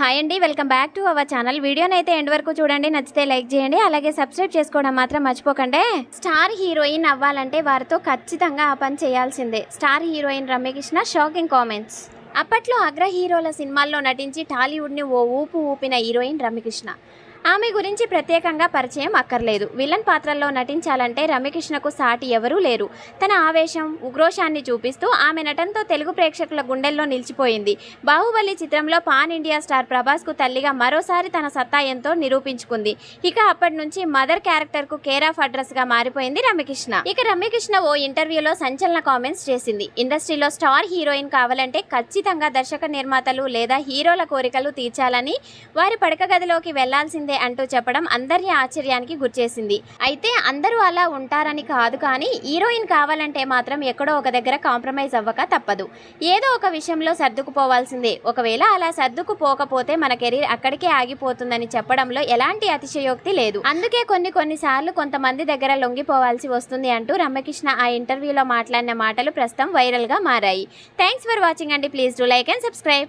Hi అండి welcome back to our channel. వీడియోని అయితే ఎండ్ వరకు చూడండి నచ్చితే లైక్ చేయండి అలాగే సబ్స్క్రైబ్ చేసుకోవడం మాత్రం మర్చిపోకండి. స్టార్ హీరోయిన్ అవ్వాలంటే వారితో ఖచ్చితంగా ఆ పని చేయాల్సిందే. Star heroine Ramya Krishna shocking comments. అప్పట్లో అగ్ర హీరోల సినిమాల్లో నటించి టాలీవుడ్ని ఓ ఊపు ఊపిన హీరోయిన్ రమ్యకృష్ణ. ఆమె గురించి ప్రత్యేకంగా పరిచయం అక్కర్లేదు. విలన్ పాత్రల్లో నటించాలంటే రమ్యకృష్ణకు సాటి ఎవరూ లేరు. తన ఆవేశం ఉగ్రోషాన్ని చూపిస్తూ ఆమె నటనతో తెలుగు ప్రేక్షకుల గుండెల్లో నిలిచిపోయింది. బాహుబలి చిత్రంలో పాన్ ఇండియా స్టార్ ప్రభాస్కు తల్లిగా మరోసారి తన సత్తా ఎంతో నిరూపించుకుంది. ఇక అప్పటి నుంచి మదర్ క్యారెక్టర్కు కేర్ ఆఫ్ అడ్రస్గా మారిపోయింది రమ్యకృష్ణ. ఇక రమ్యకృష్ణ ఓ ఇంటర్వ్యూలో సంచలన కామెంట్స్ చేసింది. ఇండస్ట్రీలో స్టార్ హీరోయిన్ కావాలంటే ఖచ్చితంగా దర్శక నిర్మాతలు లేదా హీరోల కోరికలు తీర్చాలని వారి పడక గదిలోకి వెళ్ళాల్సింది అంటూ చెప్పడం అందరి ఆశ్చర్యానికి గుర్చేసింది. అయితే అందరూ అలా ఉంటారని కాదు కానీ హీరోయిన్ కావాలంటే మాత్రం ఎక్కడో ఒక దగ్గర కాంప్రమైజ్ అవ్వక తప్పదు. ఏదో ఒక విషయంలో సర్దుకుపోవాల్సిందే. ఒకవేళ అలా సర్దుకుపోకపోతే మన కెరీర్ అక్కడికే ఆగిపోతుందని చెప్పడంలో ఎలాంటి అతిశయోక్తి లేదు. అందుకే కొన్ని కొన్నిసార్లు కొంతమంది దగ్గర లొంగిపోవాల్సి వస్తుంది అంటూ రమ్యకృష్ణ ఆ ఇంటర్వ్యూలో మాట్లాడిన మాటలు ప్రస్తుతం వైరల్గా మారాయి. థ్యాంక్స్ ఫర్ వాచింగ్ అండి. Please do like and subscribe.